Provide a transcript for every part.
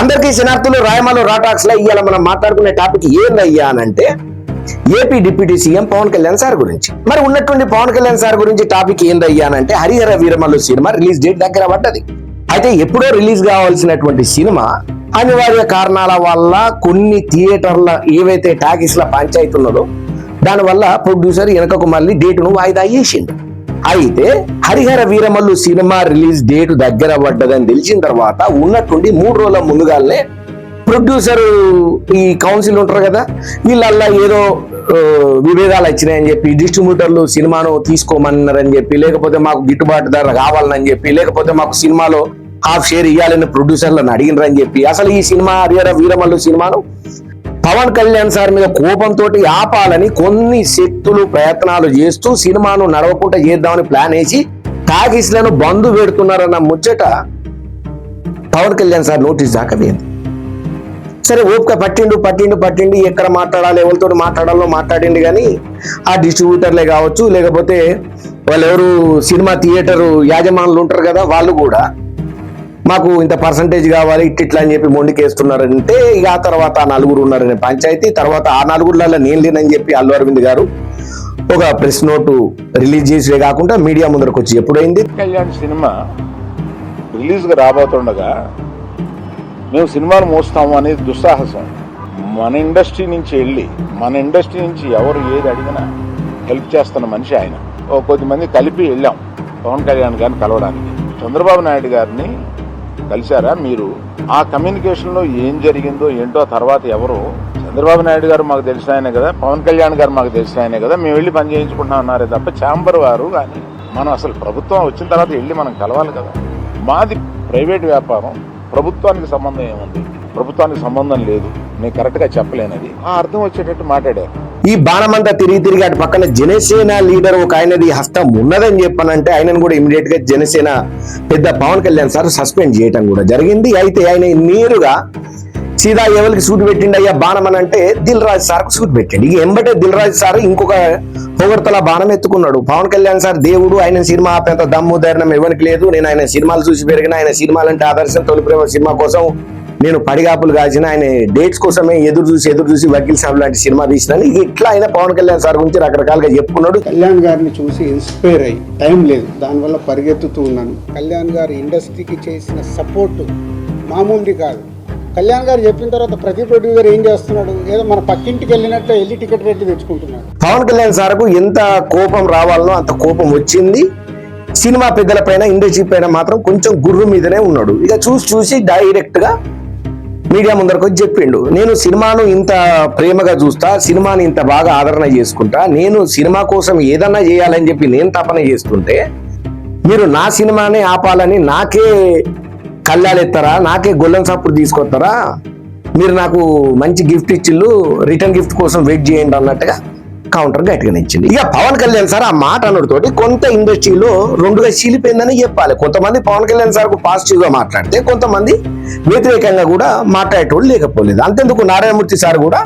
అందరికీ శనార్థులు రాయమాలు రాటాక్స్లో ఇవాళ మనం మాట్లాడుకునే టాపిక్ ఏందయ్యా అంటే AP deputy CM Pawan Kalyan sir గురించి. మరి ఉన్నటువంటి పవన్ కళ్యాణ్ సార్ గురించి టాపిక్ ఏందయ్యా అంటే Harihara Veeramallu cinema release date దగ్గర పడ్డది. అయితే ఎప్పుడో రిలీజ్ కావాల్సినటువంటి సినిమా అనివార్య కారణాల వల్ల కొన్ని థియేటర్ల ఏవైతే టాకీస్ల పంచాయతీ ఉన్నదో దానివల్ల ప్రొడ్యూసర్ వెనకకు మళ్ళీ డేటును వాయిదా వేసిండు అయితే Harihara Veeramallu cinema release date దగ్గర పడ్డదని తెలిసిన తర్వాత ఉన్నట్టుండి మూడు రోజుల ముందుగానే ప్రొడ్యూసర్ ఈ కౌన్సిల్ ఉంటారు కదా వీళ్ళల్లా ఏదో విభేదాలు వచ్చినాయని చెప్పి డిస్ట్రిబ్యూటర్లు సినిమాను తీసుకోమన్నారని చెప్పి లేకపోతే మాకు గిట్టుబాటు ధర కావాలని చెప్పి లేకపోతే మాకు సినిమాలో హాఫ్ షేర్ ఇవ్వాలని ప్రొడ్యూసర్లను అడిగినారని చెప్పి అసలు ఈ సినిమా హరిహర వీరమల్లు సినిమాను పవన్ కళ్యాణ్ సార్ మీద కోపంతో ఆపాలని కొన్ని శక్తులు ప్రయత్నాలు చేస్తూ సినిమాను నడవకుండా చేద్దామని ప్లాన్ వేసి టాకీస్లను బంధు పెడుతున్నారన్న ముచ్చట పవన్ కళ్యాణ్ సార్ నోటీస్ దాకా పోయింది. సరే ఓపిక పట్టిండు పట్టిండు పట్టిండు ఎక్కడ మాట్లాడాలి ఎవరితో మాట్లాడాలో మాట్లాడిండు కానీ ఆ డిస్ట్రిబ్యూటర్లే కావచ్చు లేకపోతే వాళ్ళు ఎవరు సినిమా థియేటర్ యాజమానులు ఉంటారు కదా వాళ్ళు కూడా మాకు ఇంత పర్సంటేజ్ కావాలి ఇట్లా అని చెప్పి మొండికేస్తున్నారంటే ఇక ఆ తర్వాత ఆ నలుగురు ఉన్నారనే పంచాయతీ తర్వాత ఆ నలుగురులలో నేను లేనని చెప్పి అల్లు అరవింద్ గారు ఒక ప్రెస్ నోటు రిలీజ్ చేసే కాకుండా మీడియా ముందరకు వచ్చి ఎప్పుడైంది కళ్యాణ్ సినిమా రిలీజ్గా రాబోతుండగా మేము సినిమాను మోస్తాము అనేది దుస్సాహసం. మన ఇండస్ట్రీ నుంచి వెళ్ళి మన ఇండస్ట్రీ నుంచి ఎవరు ఏది అడిగినా హెల్ప్ చేస్తున్న మనిషి ఆయన. ఓ కొద్దిమంది కలిపి వెళ్ళాం. పవన్ కళ్యాణ్ గారిని కలవడానికి. చంద్రబాబు నాయుడు గారిని కలిశారా? మీరు ఆ కమ్యూనికేషన్లో ఏం జరిగిందో ఏంటో తర్వాత ఎవరు? చంద్రబాబు నాయుడు గారు మాకు తెలిసిన ఆయనే కదా పవన్ కళ్యాణ్ గారు మాకు తెలిసిన ఆయనే కదా మేము వెళ్ళి పని చేయించుకుంటున్నాం అన్నారే తప్ప ఛాంబర్ వారు కానీ మనం అసలు ప్రభుత్వం వచ్చిన తర్వాత వెళ్ళి మనం కలవాలి కదా. మాది ప్రైవేట్ వ్యాపారం ప్రభుత్వానికి సంబంధం ఏముంది? ప్రభుత్వానికి సంబంధం లేదు నేను కరెక్ట్గా చెప్పలేనది. ఆ అర్థం వచ్చేటట్టు మాట్లాడారు. ఈ బాణమంతా తిరిగి తిరిగి అటు పక్కన జనసేన లీడర్ ఒక ఆయనది హస్తం ఉన్నదని చెప్పానంటే ఆయనను కూడా ఇమీడియట్గా జనసేన పెద్ద పవన్ కళ్యాణ్ సార్ సస్పెండ్ చేయటం కూడా జరిగింది. అయితే ఆయన నేరుగా సీదా ఎవరికి సూట్ పెట్టిండి అయ్యా బాణం అని అంటే దిల్ రాజు సార్కు సూట్ పెట్టండి. ఇక ఎంబటే దిల్ రాజు సార్ ఇంకొక పొగడతల బాణం ఎత్తుకున్నాడు. పవన్ కళ్యాణ్ సార్ దేవుడు ఆయన సినిమా ఆపేంత దమ్ము ధైర్యం ఎవరికి లేదు. నేను ఆయన సినిమాలు చూసి పెరిగిన ఆయన సినిమాలంటే ఆదర్శం తొలి ప్రేమ సినిమా కోసం నేను పడిగాపులు కాల్చిన ఆయన డేట్స్ కోసమే ఎదురు చూసి ఎదురు చూసి వకీల్ సాబ్ లాంటి సినిమా తీసినాను ఇట్లా ఆయన పవన్ కళ్యాణ్ సార్ గురించి రకరకాలుగా చెప్పుకున్నాడు. కళ్యాణ్ గారిని చూసి ఇన్స్పైర్ అయ్యి టైం లేదు దానివల్ల పరిగెత్తుతూ ఉన్నాను. కళ్యాణ్ గారు ఇండస్ట్రీకి చేసిన సపోర్ట్ మామూలుది కాదు. కళ్యాణ్ గారు చెప్పిన తర్వాత ప్రతి ప్రొడ్యూసర్ ఏం చేస్తున్నాడు? ఏదో మన పక్కింటికి వెళ్ళినట్టు వెళ్ళి టికెట్ రేట్లు తెచ్చుకుంటున్నాడు. పవన్ కళ్యాణ్ సార్కు ఎంత కోపం రావాలనో అంత కోపం వచ్చింది. సినిమా పెద్దల పైన ఇండస్ట్రీ పైన మాత్రం కొంచెం గుర్రు మీదనే ఉన్నాడు. ఇక చూసి చూసి డైరెక్ట్గా మీడియా ముందరకు వచ్చి చెప్పిండు. నేను సినిమాను ఇంత ప్రేమగా చూస్తా సినిమాని ఇంత బాగా ఆదరణ చేసుకుంటా నేను సినిమా కోసం ఏదన్నా చేయాలని చెప్పి నేను తపన చేస్తుంటే మీరు నా సినిమానే ఆపాలని నాకే కళ్ళాలు ఎత్తారా నాకే గొల్లం సప్పుడు తీసుకొస్తారా మీరు నాకు మంచి గిఫ్ట్ ఇచ్చిళ్ళు రిటర్న్ గిఫ్ట్ కోసం వెయిట్ చేయండి అన్నట్టుగా కౌంటర్ గట్టిగా ఇచ్చింది. ఇక పవన్ కళ్యాణ్ సార్ ఆ మాట తోటి కొంత ఇండస్ట్రీలో రెండుగా చీలిపోయిందని చెప్పాలి. కొంతమంది పవన్ కళ్యాణ్ సార్ పాజిటివ్గా మాట్లాడితే కొంతమంది వ్యతిరేకంగా కూడా మాట్లాడేటోళ్ళు లేకపోలేదు. అంతెందుకు నారాయణమూర్తి సార్ కూడా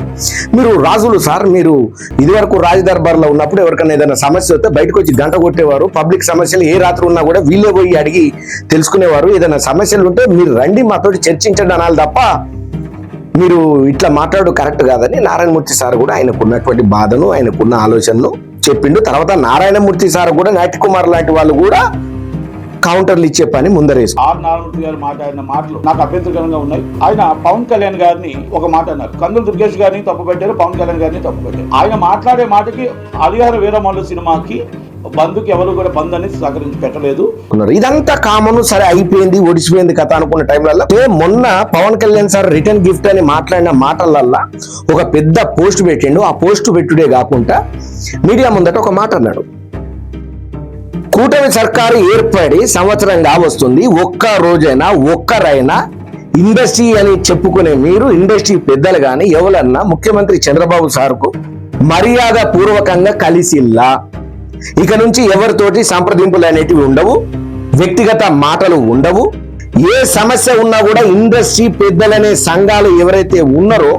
మీరు రాజులు సార్ మీరు ఇదివరకు రాజదర్బార్లో ఉన్నప్పుడు ఎవరికైనా ఏదైనా సమస్య వస్తే బయటకు వచ్చి గంట కొట్టేవారు. పబ్లిక్ సమస్యలు ఏ రాత్రి ఉన్నా కూడా వీళ్ళే పోయి అడిగి తెలుసుకునేవారు. ఏదైనా సమస్యలు ఉంటే మీరు రండి మాతోటి చర్చించండి అనాలి తప్ప మీరు ఇట్లా మాట్లాడు కరెక్ట్ కాదని నారాయణమూర్తి సార్ కూడా ఆయనకున్నటువంటి బాధను ఆయనకున్న ఆలోచనను చెప్పిండు. తర్వాత నారాయణమూర్తి సార్ కూడా నాటి కుమార్ లాంటి వాళ్ళు కూడా కౌంటర్లు ఇచ్చే పని ముందరేసి. ఆర్ నారాయణమూర్తి గారు మాట్లాడిన మాటలు నాకు అభ్యంతరకరంగా ఉన్నాయి. ఆయన పవన్ కళ్యాణ్ గారిని ఒక మాట అన్నారు. కందుల దుర్గేష్ గారిని తప్పు పెట్టారు పవన్ కళ్యాణ్ గారిని తప్పు పెట్టారు. ఆయన మాట్లాడే మాటకి హరిహర వీరమల్లు సినిమాకి బంధుకి ఎవరు కూడా బంధు అనేది సహకరించి పెట్టలేదు. ఇదంతా కామన్ సరే అయిపోయింది ఒడిసిపోయింది కథ అనుకున్న టైంలలో మొన్న Pawan Kalyan sir return gift అని మాట్లాడిన మాటలల్లా ఒక పెద్ద పోస్ట్ పెట్టిండు. ఆ పోస్ట్ పెట్టుడే కాకుండా మీడియా ముందట ఒక మాట అన్నాడు. కూటమి సర్కారు ఏర్పడి సంవత్సరంగా వస్తుంది ఒక్క రోజైనా ఒక్కరైనా ఇండస్ట్రీ అని చెప్పుకునే మీరు ఇండస్ట్రీ పెద్దలు కానీ ఎవరన్నా ముఖ్యమంత్రి చంద్రబాబు సార్కు మర్యాద పూర్వకంగా కలిసిల్లా. ఇక నుంచి ఎవరితోటి సంప్రదింపులు అనేటివి ఉండవు వ్యక్తిగత మాటలు ఉండవు. ఏ సమస్య ఉన్నా కూడా ఇండస్ట్రీ పెద్దలనే సంఘాలు ఎవరైతే ఉన్నారో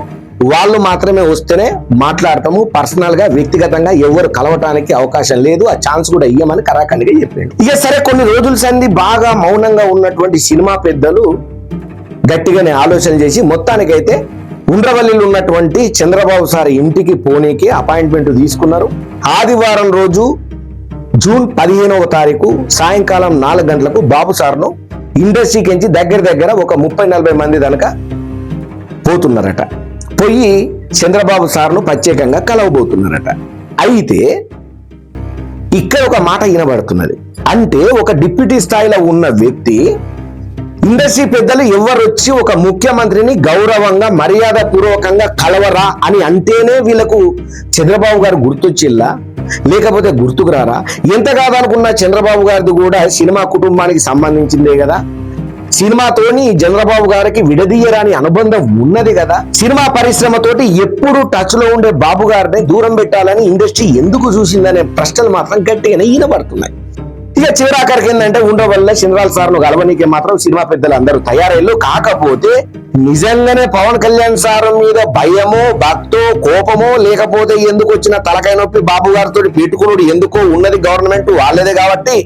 వాళ్ళు మాత్రమే వస్తేనే మాట్లాడతాము పర్సనల్గా వ్యక్తిగతంగా ఎవరు కలవటానికి అవకాశం లేదు. ఆ ఛాన్స్ కూడా ఇయ్యమని కరాఖండిగా చెప్పాడు. ఇక సరే కొన్ని రోజుల సంది బాగా మౌనంగా ఉన్నటువంటి సినిమా పెద్దలు గట్టిగానే ఆలోచన చేసి మొత్తానికైతే ఉండ్రవల్లిలో ఉన్నటువంటి చంద్రబాబు సార్ ఇంటికి పోనీకి అపాయింట్మెంట్ తీసుకున్నారు. ఆదివారం రోజు జూన్ పదిహేనవ తారీఖు సాయంకాలం నాలుగు గంటలకు బాబు సార్ను ఇండస్ట్రీకి ఎంచి దగ్గర దగ్గర ఒక ముప్పై నలభై మంది కనుక పోతున్నారట. పోయి చంద్రబాబు సార్ను ప్రత్యేకంగా కలవబోతున్నారట. అయితే ఇక్కడ ఒక మాట వినబడుతున్నది. అంటే ఒక డిప్యూటీ స్థాయిలో ఉన్న వ్యక్తి ఇండస్ట్రీ పెద్దలు ఎవరొచ్చి ఒక ముఖ్యమంత్రిని గౌరవంగా మర్యాద పూర్వకంగా కలవరా అని అంటేనే వీళ్ళకు చంద్రబాబు గారు గుర్తొచ్చిల్లా లేకపోతే గుర్తుకు రారా? ఎంత కాదనుకున్న చంద్రబాబు గారిది కూడా సినిమా కుటుంబానికి సంబంధించిందే కదా. సినిమాతోని చంద్రబాబు గారికి విడదీయరాని అనుబంధం ఉన్నది కదా. సినిమా పరిశ్రమతోటి ఎప్పుడు టచ్లో ఉండే బాబు గారిని దూరం పెట్టాలని ఇండస్ట్రీ ఎందుకు చూసిందనే ప్రశ్నలు మాత్రం గట్టిగానే ఈనబడుతున్నాయి. ఇక చివరాఖరికి ఏంటంటే ఉండవల్ల చంద్రాల సార్ను కలవనీకి మాత్రం సినిమా పెద్దలు అందరూ తయారయ్యారు. కాకపోతే నిజంగానే పవన్ కళ్యాణ్ సార్ మీద భయమో భక్తో కోపమో లేకపోతే ఎందుకు వచ్చిన తలకాయ నొప్పి బాబు గారితో పెట్టుకున్నాడు ఎందుకో ఉన్నది గవర్నమెంట్ వాళ్ళదే కాబట్టి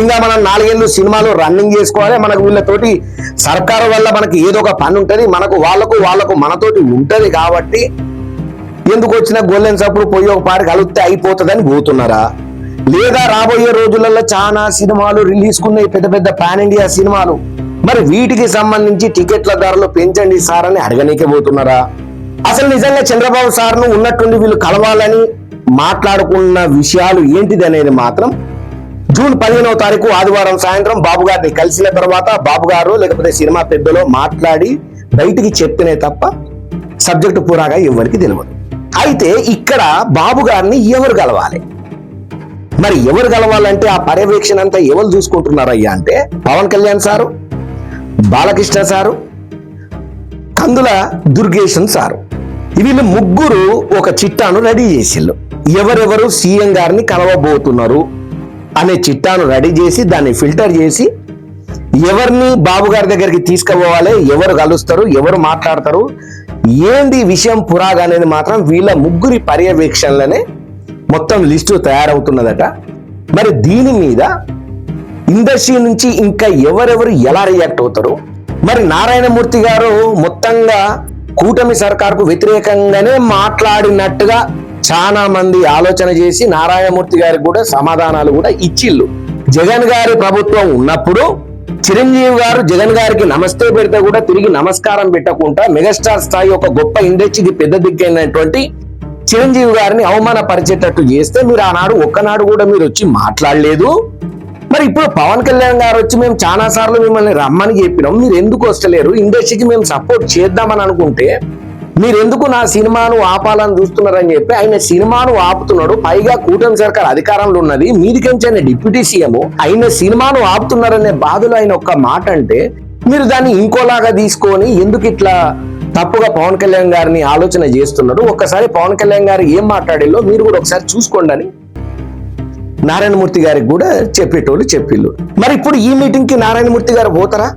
ఇంకా మనం నాలుగేళ్ళు సినిమాలు రన్నింగ్ చేసుకోవాలి. మనకు వీళ్ళతోటి సర్కారు వల్ల మనకి ఏదో ఒక పని ఉంటుంది. మనకు వాళ్ళకు వాళ్ళకు మనతోటి ఉంటది కాబట్టి ఎందుకు వచ్చిన గోల్డెన్ అప్పుడు పోయి ఒక పారి కలిస్తే అయిపోతుందని పోతున్నారా? లేదా రాబోయే రోజులలో చాలా సినిమాలు రిలీజ్ కున్నాయి పెద్ద పెద్ద పాన్ ఇండియా సినిమాలు. మరి వీటికి సంబంధించి టికెట్ల ధరలు పెంచండి సార్ అని అడగనీకే పోతున్నారా? అసలు నిజంగా చంద్రబాబు సార్ను ఉన్నట్టుండి వీళ్ళు కలవాలని మాట్లాడుకున్న విషయాలు ఏంటిది అనేది మాత్రం జూన్ పదిహేనవ తారీఖు ఆదివారం సాయంత్రం బాబు గారిని కలిసిన తర్వాత బాబు గారు లేకపోతే సినిమా పెద్దలో మాట్లాడి బయటికి చెప్పినే తప్ప సబ్జెక్టు పూరాగా ఎవరికి తెలియదు అయితే ఇక్కడ బాబు గారిని ఎవరు కలవాలి? మరి ఎవరు కలవాలంటే ఆ పర్యవేక్షణ అంతా ఎవరు చూసుకుంటున్నారయ్యా అంటే Pawan Kalyan sir Balakrishna sir Kandula Durgesh sir. వీళ్ళు ముగ్గురు ఒక చిట్టాను రెడీ చేసిళ్ళు. ఎవరెవరు సీఎం గారిని కలవబోతున్నారు అనే చిట్టాను రెడీ చేసి దాన్ని ఫిల్టర్ చేసి ఎవరిని బాబు గారి దగ్గరికి తీసుకుపోవాలి ఎవరు కలుస్తారు ఎవరు మాట్లాడతారు ఏంది విషయం పురాగా అనేది మాత్రం వీళ్ళ ముగ్గురి పర్యవేక్షణలనే మొత్తం లిస్టు తయారవుతున్నదట. మరి దీని మీద ఇండస్ట్రీ నుంచి ఇంకా ఎవరెవరు ఎలా రియాక్ట్ అవుతారు? మరి నారాయణమూర్తి గారు మొత్తంగా కూటమి సర్కార్కు వ్యతిరేకంగానే మాట్లాడినట్టుగా చాలా మంది ఆలోచన చేసి నారాయణమూర్తి గారికి కూడా సమాధానాలు కూడా ఇచ్చిళ్ళు. జగన్ గారి ప్రభుత్వం ఉన్నప్పుడు చిరంజీవి గారు జగన్ గారికి నమస్తే పెడితే కూడా తిరిగి నమస్కారం పెట్టకుండా మెగాస్టార్ స్థాయి ఒక గొప్ప ఇండస్ట్రీకి పెద్ద దిగ్గైనటువంటి చిరంజీవి గారిని అవమానపరిచేటట్టు చేస్తే మీరు ఆనాడు ఒక్కనాడు కూడా మీరు వచ్చి మాట్లాడలేదు? మరి ఇప్పుడు పవన్ కళ్యాణ్ గారు వచ్చి మేము చాలా సార్లు మిమ్మల్ని రమ్మని చెప్పినాం. మీరు ఎందుకు వస్తలేరు? ఇండస్ట్రీకి మేము సపోర్ట్ చేద్దామని అనుకుంటే మీరు ఎందుకు నా సినిమాను ఆపాలని చూస్తున్నారని చెప్పి ఆయన సినిమాను ఆపుతున్నాడు. పైగా కూటమి సర్కార్ అధికారంలో ఉన్నది. మీదికించిన డిప్యూటీ సీఎం ఆయన సినిమాను ఆపుతున్నారనే బాధలో ఆయన ఒక్క మాట అంటే మీరు దాన్ని ఇంకోలాగా తీసుకొని ఎందుకు ఇట్లా తప్పుగా పవన్ కళ్యాణ్ గారిని ఆలోచన చేస్తున్నారు ఒక్కసారి పవన్ కళ్యాణ్ గారు ఏం మాట్లాడిల్లో మీరు కూడా ఒకసారి చూసుకోండి అని నారాయణమూర్తి గారికి కూడా చెప్పేటోళ్ళు చెప్పిళ్ళు. మరి ఇప్పుడు ఈ మీటింగ్కి నారాయణమూర్తి గారు పోతారా?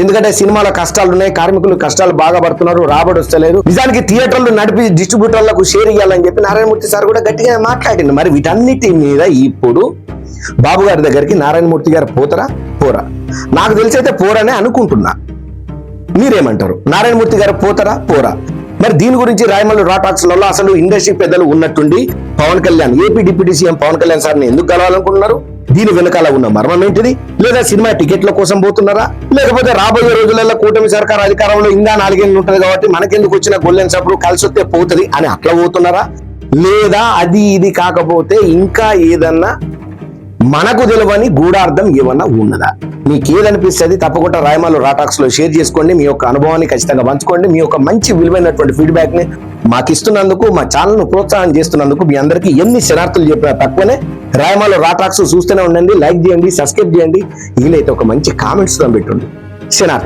ఎందుకంటే సినిమాలో కష్టాలు ఉన్నాయి కార్మికులు కష్టాలు బాగా పడుతున్నారు రాబడి వస్తలేదు నిజానికి థియేటర్లు నడిపి డిస్ట్రిబ్యూటర్లకు షేర్ ఇవ్వాలని చెప్పి నారాయణమూర్తి సార్ కూడా గట్టిగా మాట్లాడింది మరి వీటన్నిటి మీద ఇప్పుడు బాబు గారి దగ్గరికి నారాయణమూర్తి గారు పోతారా? పోరా. నాకు తెలిసి అయితే పోరనే అనుకుంటున్నా. మీరేమంటారు? నారాయణమూర్తి గారు పోతారా? పోరా. మరి దీని గురించి రాయమల్లు రాటాక్స్లలో అసలు ఇండస్ట్రీ పెద్దలు ఉన్నట్టుండి Pawan Kalyan AP deputy CM Pawan Kalyan సార్ని ఎందుకు కలవాలనుకుంటున్నారు? దీని వెనకాల ఉన్న మర్మం ఏంటిది? లేదా సినిమా టికెట్ల కోసం పోతున్నారా? లేకపోతే రాబోయే రోజులలో కూటమి సర్కార్ అధికారంలో ఇంకా నాలుగేళ్ళు ఉంటుంది కాబట్టి మనకెందుకు వచ్చిన గొల్లెన్ సప్పుడు కలిసి వస్తే పోతుంది అని అట్లా పోతున్నారా? లేదా అది ఇది కాకపోతే ఇంకా ఏదన్నా మనకు తెలియని గూఢార్థం ఏమన్నా ఉన్నదా? మీకేదనిపిస్తుంది? తప్పకుండా రాయమాలు రాటాక్స్లో షేర్ చేసుకోండి. మీ యొక్క అనుభవాన్ని ఖచ్చితంగా పంచుకోండి. మీ యొక్క మంచి విలువైనటువంటి ఫీడ్బ్యాక్ని మాకు ఇస్తున్నందుకు మా ఛానల్ను ప్రోత్సాహం చేస్తున్నందుకు మీ అందరికీ ఎన్ని శనార్థులు చెప్పినా తక్కువనే. రాయమాలు రాటాక్స్ చూస్తూనే ఉండండి. లైక్ చేయండి సబ్స్క్రైబ్ చేయండి. వీలైతే ఒక మంచి కామెంట్స్ పెట్టండి. శనార్థి